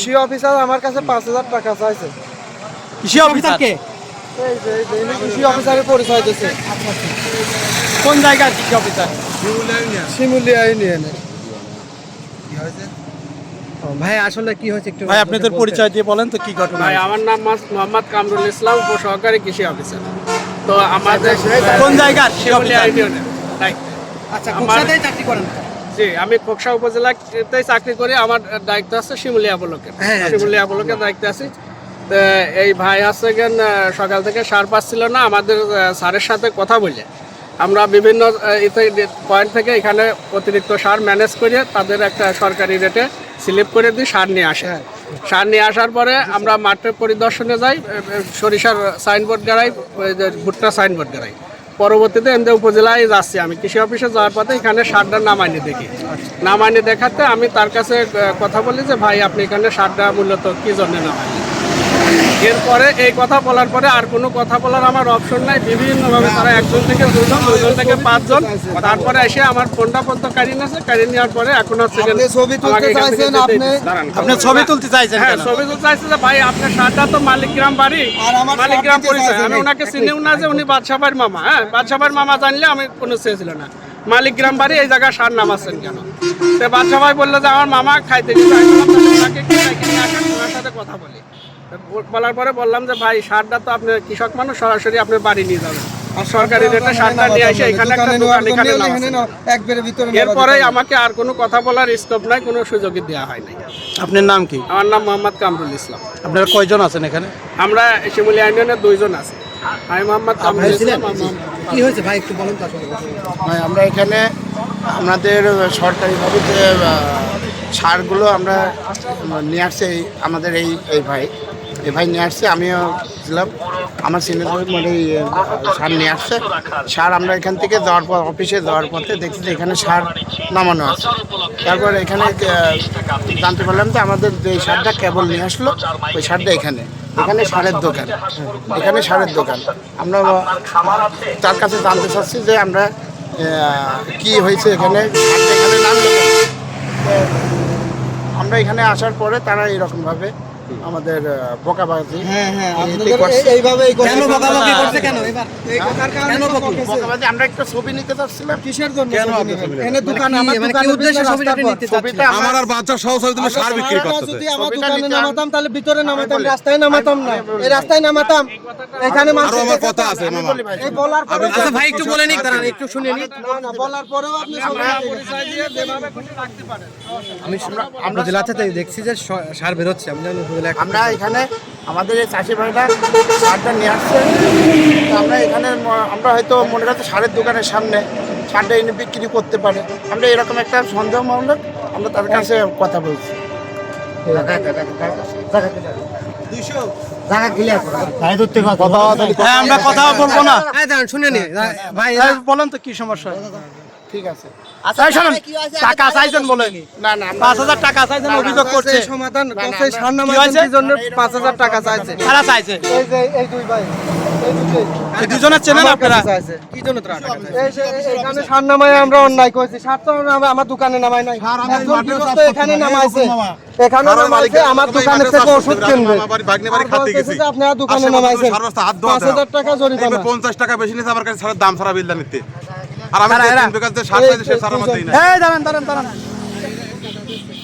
কৃষি অফিসার আমার কাছে পাঁচ হাজার টাকা চাইছে। কৃষি অফিসার? কে এই যে এই যে ইনি কৃষি অফিসারের পরিচয় দিচ্ছে কোন জায়গার কৃষি অফিসার? শিমুলিয়া ইউনিয়নের। ও, ভাই আসলে কি হয়েছে একটু ভাই আপনাদের পরিচয় দিয়ে বলেন তো কি ঘটনা ভাই আমার নাম মাস- মোহাম্মদ কামরুল ইসলাম উপসহকারী কৃষি অফিসার। তো আমাদের কোন জায়গার কৃষি অফিসার? ইউনিয়নের দায়িত্বে। আচ্ছা আমার- কোথায় চাকরি করেন? জি আমি খোকসা উপজেলাতে চাকরি করি আমার দায়িত্ব আছে শিমুলিয়া ব্লকের। হ্যাঁ, শিমুলিয়া ব্লকের দায়িত্বে আছি। এই ভাই আছে কেন সকাল থেকে সার পাচ্ছিল না আমাদের স্যারের সাথে কথা বলে। আমরা বিভিন্ন পয়েন্ট থেকে এখানে অতিরিক্ত সার ম্যানেজ করে তাদের একটা সরকারি রেটে স্লিপ করে দিই সার নিয়ে আসে। সার নিয়ে আসার পরে আমরা মাঠে পরিদর্শনে যাই সরিষার সাইনবোর্ড গাড়াই ভুট্টা সাইনবোর্ড গাড়াই। পরবর্তীতে এমদে উপজেলায় যাচ্ছি আমি। কৃষি অফিসে যাওয়ার পথে এখানে সারটা নামাইনি দেখি। নামাইনি দেখাতে আমি তার কাছে কথা বলি যে, ভাই, আপনি এখানে সারটা মূলত কী জন্য নামাইনি এরপরে এই কথা বলার পরে আর কোনো কথা বলার আমার অপশন নাই। বিভিন্নভাবে তারা একজন থেকে দুজন দুজন থেকে পাঁচজন। তারপরে এসে আমার ফোনটা পর্যন্ত কাড়ি নিয়েছে। কাড়ি নেওয়ার পরে এখন হচ্ছে আপনি ছবি তুলতে চাইছেন, আপনি- আপনি ছবি তুলতে চাইছেন হ্যাঁ ছবি তুলতে চাইছে যে ভাই আপনার সারটা তো মালিকগ্রাম বাড়ি। আর আমার মালিকগ্রাম পরিচয়। আমি ওনাকে চিনিও না যে উনি বাদশাবাইর মামা। হ্যাঁ বাদশাবাইর মামা জানলে আমি কোনো চেয়েছিল না। মালিকগ্রাম বাড়ি এই জায়গায় সার নাম নামাচ্ছেন কেন? তো বাদশাবাই বলল যে আমার মামা খাইতে গেছে আমি ওনাকে একটু ডেকে নিয়ে আসেন, ওনার সাথে কথা বলি। বলার পরে বললাম যে ভাই সারটা তো আপনি কৃষক মানুষ সরাসরি আপনি বাড়ি নিয়ে যাবেন। আর সরকারি রেটে সারটা নিয়ে এসে এখানে একটা দোকান এখানে এরপরে আমাকে আর কোনো কথা বলার স্কোপ নাই কোনো সুযোগই দেওয়া হয় নাই। আপনার নাম কি? আমার নাম মোহাম্মদ কামরুল ইসলাম। আপনারা কয়জন আছেন এখানে? আমরা শিমুলিয়া ইউনিয়নের দুইজন আছি। আমি মোহাম্মদ কামরুল ইসলাম কি হয়েছে? ভাই একটু বলেন মানে আমরা এখানে আমাদের সরকারিভাবে যে সারগুলো আমরা নিয়ে আসছি আমাদের এই এই ভাই। এই ভাই নিয়ে আসছে, আমিও ছিলাম আমার সিনিয়র মানে সার নিয়ে আসছে। সার আমরা এখান থেকে যাওয়ার পর, অফিসে যাওয়ার পথে দেখছি যে এখানে সার নামানো আছে। তারপর এখানে জানতে পারলাম যে আমাদের যে সারটা কেবল নিয়ে আসলো, ওই সারটা এখানে। এখানে সারের দোকান। এখানে সারের দোকান। আমরা তার কাছে জানতে চাচ্ছি যে আমরা কি হয়েছে এখানে? এখানে নামলো আমরা এখানে আসার পরে তারা এরকমভাবে আমাদের আহ, বকাবাজি। হ্যাঁ হ্যাঁ এতে আপনাদের করছে। এই- এইভাবে এই কেন কথা- বকাবকি করছে কেন? এবার এই কথার কারণে কেন তো বকুল? বকেছে। বকাবাজি? আমরা একটা ছবি নিতে চাচ্ছিলাম। কিসের জন্য এনে দোকানে আমার মানে দোকানের উদ্দেশ্যে ছবিটা নিতে চাচ্ছেন? আমার আর বাচ্চা সহ সহ তুমি সার বিক্রি সারাটা যদি আমার দোকানে নামাতাম তাহলে ভিতরে নামাতাম রাস্তায় নামাতাম না। এই রাস্তায় নামাতাম। এখানে মানুষ আমার কথা আছে মামা। এই বলার পরে আচ্ছা ভাই একটু বলে নিক দাঁড়ান একটু শুনে নিক। না না বলার পরেও আপনি পরিচয় দিয়ে যেভাবে খুশি রাখতে পারেন। আমি আমরা জেলা থেকে দেখছি যে স- সার বেরোচ্ছে আমি জানি আমরা এখানে আমাদের এই চাষি ভাইরা সারটা নিয়ে আসছে আমরা এখানে আমরা হয়তো মনে করছি সারের দোকানের সামনে সারটা এনে বিক্রি করতে পারে আমরা এরকম একটা সন্দেহ মামলা আমরা তার কাছে কথা বলছি হ্যাঁ আমরা কথা বলব না শুনে নি ভাই হ্যাঁ, বলেন তো কি সমস্যা ঠিক আছে। আচ্ছা টাকা চাইছেন বলেন। না না আমরা- পাঁচ হাজার টাকা চাইছেন অভিযোগ করছে। সমাধান করছে আমরা- সার কি নামাইছেন হয়েছে? কি জন্য পাঁচ হাজার টাকা চাইছে। তারা চাইছে? এই যে এই দুই ভাই এই দুটোই। এই দুজনের চেনেন আমার আপনারা? কি জন্য তোরা টাকা চাইছিস? এই যে- এই- এখানে সার নামাই আমরা অন্যায় করেছি। সার তো আমার দোকানে নামাই নাই। এখানে নামাইছে। এখানে নামাইছে আমার দোকানে থেকে ওষুধ কিনবে। আপনারা দোকানে নামাইছেন। পাঁচ হাজার টাকা জরিমানা। পঞ্চাশ টাকা বেশি নিতে আমার কাছে সারের দাম সারা নিতে। আর আমি। তিন বিঘা যে সার পাইছি সে সার আমার দিই না এই দাঁড়ান দাঁড়ান দাঁড়ান।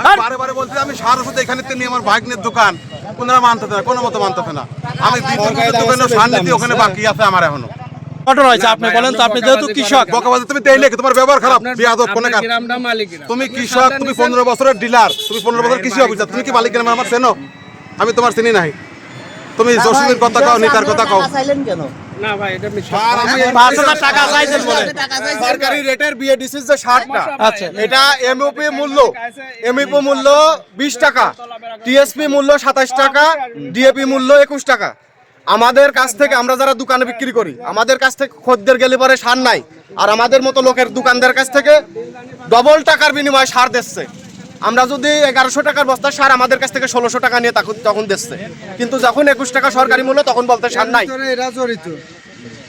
আমি বারে বারে বলছি আমি সার ওষুধ এখানে তো নিয়ে আমার ভাগ্নের দোকান। ওনারা মানতেছে না কোনো মতো মানতেছে না। আমি দোকানে সার নিতে ওখানে বাকি আছে আমার এখনও। ঘটনা হয়েছে আপনি বলেন তো আপনি যেহেতু কৃষক। বকাবাজি তুমি? তোমার ব্যবহার খারাপ। বিয়াদব কোনে মালিকগ্রাম। তুমি কৃষক তুমি পনেরো বছরের ডিলার তুমি পনেরো বছর কৃষি অফিসার। তুমি কি মালিক আমার চেনো? আমি তোমার চিনি নাই। তুমি জসিমের কথা কও নিতার কথা কও। না ভাই এটা। আর আমি পাঁচ হাজার টাকা চাইছেন বলে সরকারি রেটের বিএডিসির যে সারটা আচ্ছা। এটা এমওপি মূল্য। এমইপি মূল্য বিশ টাকা টিএসপি মূল্য সাতাশ টাকা ডিএপি মূল্য একুশ টাকা। আমাদের কাছ থেকে আমরা যারা দোকানে বিক্রি করি আমাদের কাছ থেকে খদ্দের গেলে পরে সার নাই। আর আমাদের মতো লোকের দোকানদার কাছ থেকে ডবল টাকার বিনিময়ে সার দিচ্ছে। আমরা যদি এগারোশো টাকার বস্তা সার আমাদের কাছ থেকে ষোলোশো টাকা নিয়ে তখন তখন দিচ্ছে। কিন্তু যখন একুশ টাকা সরকারি মূল্য তখন বলতে সার নাই।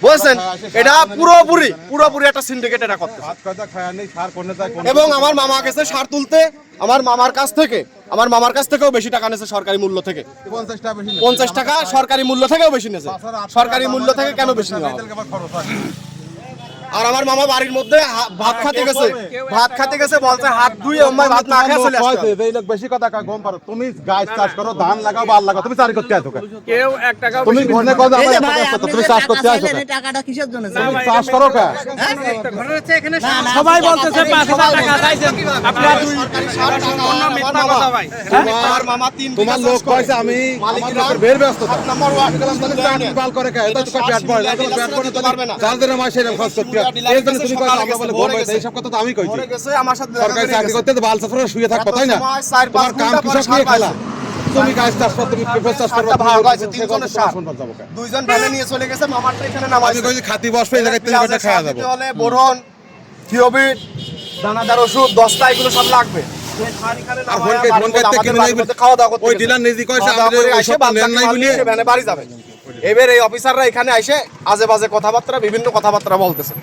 বুঝছেন? এটা পুরোপুরি পুরোপুরি একটা সিন্ডিকেট এটা করতে কথা খায়া নেই সার কোনে যায় কোনে এবং আমার মামা গেছে সার তুলতে আমার মামার কাছ থেকে আমার মামার কাছ থেকেও বেশি টাকা নিয়েছে সরকারি মূল্য থেকে। পঞ্চাশ টাকা বেশি পঞ্চাশ টাকা সরকারি মূল্য থেকেও বেশি নিয়েছে। সরকারি মূল্য থেকে কেন বেশি নেওয়া আর আমার মামা বাড়ির মধ্যে ভাত খাতে গেছে ভাত খাতে গেছে বলছে হাত ধুয়ে অম্মায় ভাত না খেয়ে চলে হবে। এই লোক বেশি কথা কয়, গম পারো তুমি গাছ চাষ করো ধান লাগাও বাল লাগাও তুমি চারি করতে আছো কেউ এক টাকা তুমি ঘরে কথা আমার তুমি চাষ করতে আছো এই টাকাটা কিসের জন্য তুমি চাষ করো কেন ঘটনা হচ্ছে এখানে সবাই বলতেছে পাঁচ হাজার টাকা চাইছেন আপনারা দুই সম্পূর্ণ মিথ্যা কথা ভাই আমার মামা তিন তোমার লোক। কইছে আমি আমার মালিকেরা লোকের বের ব্যস্ত সাত নম্বর ওয়ার্ড বললাম, তাহলে। চার করে খায়, এটা তো পেট ভরে, এটা তো পেট ভরে, পারবে না। যার জন্য মাসে এরকম খরচ করতে এই জন্য তুমি কইছো, আমরা বলে গম হয়েছে, এইসব কথা তো আমি কইছি। ঘরে গেছে, আমার সাথে দেখা সরকারি চাকরি করতে বাল সাফরে শুয়ে থাকব, তাই না? তোমার কাম কৃষক নিয়ে খেলা। তুমি গাছ চাষ করো, তুমি পেঁপে চাষ করো, ভাগ তিনজনের? দুইজন ভ্যানে নিয়ে চলে গেছে মামারটা এখানে আমি কইছি খাতি বসবে, এই জায়গায় তিন ঘণ্টা খাওয়া যাব। বোরন থিওবিট দানাদার ওষুধ দশটা এগুলো সব লাগবে খাওয়া দাওয়া করতে ওই ডিলার নিজে কইছে, খাওয়া দাওয়া আমাদের করে ওই আইসে সব বাদ নেন নাই। নিয়ে ভ্যানে বাড়ি যাবে এবার এই অফিসাররা এখানে আসে আজে বাজে কথাবার্তা বিভিন্ন কথাবার্তা বলতেছে।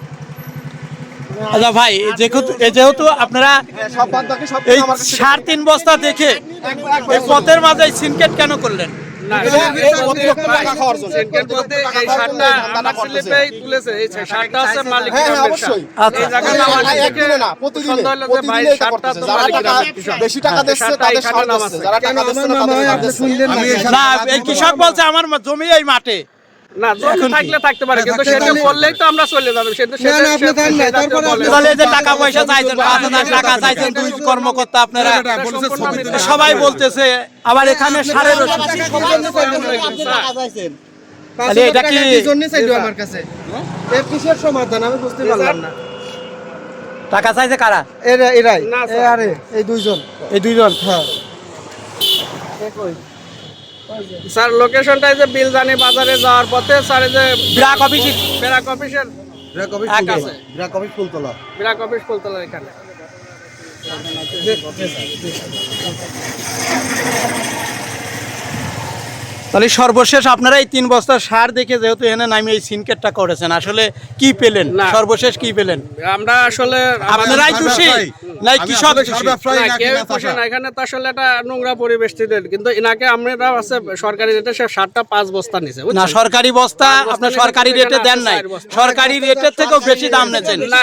আচ্ছা ভাই যেহেতু আপনারা এই সাড়ে তিন বস্তা দেখে পথের মাঝে সিনকেট কেন করলেন? কৃষক বলছে আমার জমি এই মাঠে। না জমি থাকলে থাকতে পারে কিন্তু সেটা বললেই তো আমরা চলে যাব সেটা সেটা না, আপনি থাকেন না, সেটা কেউ তারপরে বলে না। তাহলে যে টাকা পয়সা চাইছেন পাঁচ হাজার টাকা চাইছেন দুই কর্মকর্তা আপনারা বলছে সম্পূর্ণ ছবি মিথ্যা। সবাই বলতেছে আবার এখানে সারের টাকা তাহলে এটা কি কি জন্য চাইলো আমার কাছে এর কিসের সমাধান আমি বুঝতে পারলাম না টাকা চাইছে কারা এরা এরাই। আরে এই দুইজন এই দুইজন হ্যাঁ স্যার লোকেশনটা এই যে বিলজানি বাজারে যাওয়ার পথে স্যার এই যে ব্রাক অফিস ব্রাক অফিসের এক আছে। কবি ফুলতলা। ব্রাক অফিস ফুলতলা এখানে। তাহলে সর্বশেষ আপনারা এই তিন বস্তা সার দেখে যেহেতু এখানে নামি এই সিনকেটটা করেছেন আসলে কি পেলেন? সর্বশেষ কি পেলেন? আমরা আসলে আপনারাই দোষী নাই কৃষক খুশি? এখানে তো আসলে একটা নোংরা পরিবেশ। কিন্তু এনাকে আমরা আছে সরকারি রেটে সে সাতটা পাঁচ বস্তা নিছে না সরকারি বস্তা নিলে সরকারি রেটে দেন নাই। সরকারি রেটের থেকেও বেশি দাম নেছেন। না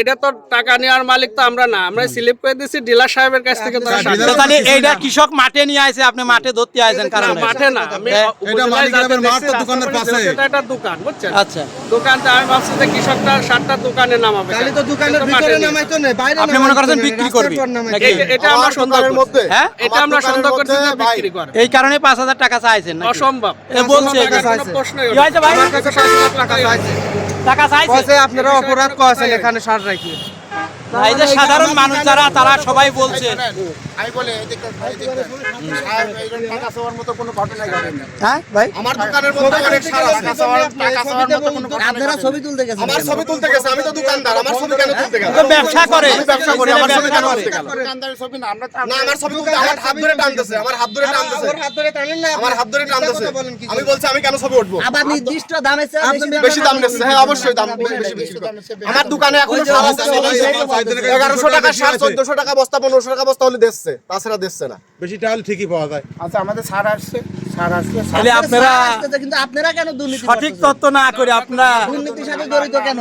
এটা তো টাকা নেওয়ার মালিক তো আমরা না। আমরা স্লিপ করে দিছি ডিলার সাহেবের কাছ থেকে তো তাহলে এইটা কৃষক মাঠে নিয়ে আসে আপনি মাঠে ধরতে আসেন কারণ? মাঠে না। এটা উপজেলায় মালিক যাতে গ্রামের মাঠ তো দোকানের পাশে। এটা একটা দোকান বুঝছেন আচ্ছা দোকানটা আমি ভাবছি যে কৃষকটা সারটা দোকানে নামাবে তাহলে তো দোকানের ভিতরে নিয়ে। নামাইতো না বাইরে আপনি মনে করছেন বিক্রি রাস্তার করবি পর নামাইতো। নাকি? এটা- এটা আমরা আমার সন্দেহ দোকানের করছি। মধ্যে হ্যাঁ? এটা আমরা দোকানের করছি যে বিক্রি করে এই কারণে পাঁচ হাজার টাকা চাইছেন নাকি? অসম্ভব এ বলছে। কি হয়েছে ভাই? টাকা আছে। টাকা চাইছে আপনারা অপরাধ করেছেন এখানে সার রাখি এই যে সাধারণ মানুষ যারা তারা সবাই বলছে। আমি বলি এদিকে এদিকে সার এইরকম টাকা চাওয়ার মতো কোনো ঘটনাই ঘটেনি। হ্যাঁ ভাই? আমার দোকানের মধ্যে অনেক সার টাকা চাওয়ার টাকা চাওয়ার মতো কোনো আপনারা ছবি তুলতে গেছেন। আমার ছবি তুলতে গেছে আমি তো দোকানদার আমার ছবি কেন তুলতে গেল? তো ব্যবসা করে। আমি ব্যবসা করি আমার ছবি কেন তুলতে গেল? দোকানদারের ছবি না আমরা না আমার ছবি তুলতে আমার হাত ধরে টানতেছে আমার হাত ধরে টানতেছে। আমার হাত ধরে টানেন না আমার হাত ধরে টানতেছে। আমি বলছি আমি কেন ছবি উঠবো? আবার নির্দিষ্ট দামে বেশি দাম নিচ্ছে। হ্যাঁ অবশ্যই দাম বেশি বেশি আমার দোকানে এখন সার আছে। এগারোশো টাকা সার চোদ্দশো টাকা বস্তা পনেরোশো টাকা বস্তা হলে দিচ্ছে তাছাড়া দিচ্ছে না। বেশি টাকা ঠিকই পাওয়া যায়। আচ্ছা আমাদের সার আসছে সার আসছে সার তাহলে আপনারা কিন্তু আপনারা কেন দুর্নীতি সঠিক করতেছেন? তথ্য না করে আপনারা দুর্নীতির সাথে জড়িত কেন?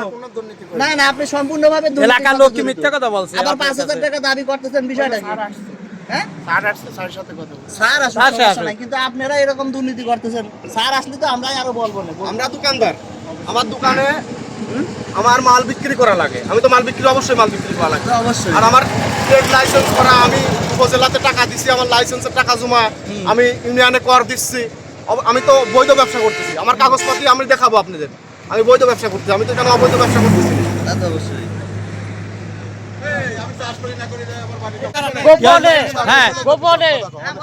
না না আপনি সম্পূর্ণভাবে এলাকার লোক কি মিথ্যা কথা বলছে। আবার পাঁচ হাজার টাকা দাবি করতেছেন বিষয়টা কি? হ্যাঁ? সার আসছে সারের সাথে কথা বলছি। স্যার আসলে স্যার, সমস্যা স্যার। নাই, কিন্তু আপনারা এরকম দুর্নীতি করতেছেন। স্যার আসলে তো আমরাই আরও বলব না। আমরা দোকানদার। আমার দোকানে আমার মাল বিক্রি করা লাগে। আমি তো মাল বিক্রি অবশ্যই মাল বিক্রি করা লাগে। অবশ্যই। আর আমার ট্রেড লাইসেন্স করা আমি উপজেলাতে টাকা দিছি আমার লাইসেন্সের টাকা জমা আমি ইউনিয়নে কর দিচ্ছি। আমি তো বৈধ ব্যবসা করতেছি। আমার কাগজপত্র আমি দেখাবো আপনাদের। আমি বৈধ ব্যবসা করতেছি আমি তো কেন অবৈধ ব্যবসা করতেছি। অবশ্যই। গোপনে হ্যাঁ। গোপনে।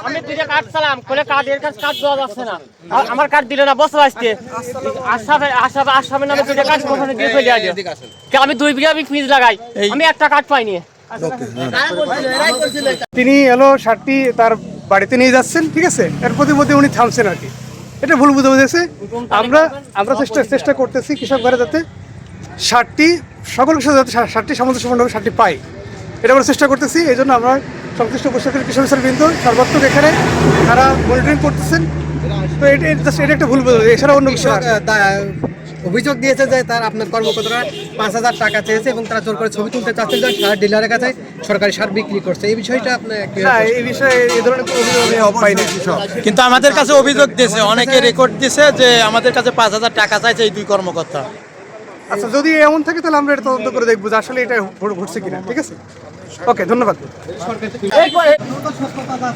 আমি দুইটা কার্ড চালাম কোলে কার্ড এর কাছে কার্ড দেওয়া যাচ্ছে না। আর আমার কার্ড দিলে না বছর আশরাফের আশরাফ আশরাফের নামে দুইটা কার্ড গোপনে দিয়ে চলে আসে। আমি দুই বিঘা আমি ফিজ লাগাই। আমি একটা কার্ড পাইনি। এটা। তিনি এলো শার্টটি তার বাড়িতে নিয়ে যাচ্ছেন ঠিক আছে? এর প্রতি প্রতি উনি থামছেন আর কি। এটা ভুল বুঝে বুঝেছে আমরা আমরা চেষ্টা চেষ্টা করতেছি কৃষক ঘরে যাতে সারটি সকল কৃষক যাতে সারটি সামঞ্জস্যপূর্ণভাবে সারটি পায়। এটা আমরা চেষ্টা করতেছি এই জন্য আমরা সংশ্লিষ্ট প্রশাসনের কৃষক বৃন্দ সর্বাত্মক এখানে তারা মনিটরিং করতেছেন। তো এটা এটা একটা ভুল বোঝা এছাড়া অন্য কিছু অভিযোগ দিয়েছে যে তার আপনার কর্মকর্তারা পাঁচ হাজার টাকা চেয়েছে এবং তারা জোর করে ছবি তুলতে চাচ্ছেন যে সার ডিলারের কাছে সরকারি সার বিক্রি করছে। এই বিষয়টা আপনার এই বিষয়ে এই ধরনের কোনো অভিযোগ আমি পাইনি। কিন্তু আমাদের কাছে অভিযোগ দিয়েছে অনেকে রেকর্ড দিয়েছে যে আমাদের কাছে পাঁচ হাজার টাকা চাইছে এই দুই কর্মকর্তা। আচ্ছা যদি এমন থাকে তাহলে আমরা এটা তদন্ত করে দেখব যে আসলে এটা ঘট- ঘটছে কিনা ঠিক আছে? ওকে ধন্যবাদ সত্যতা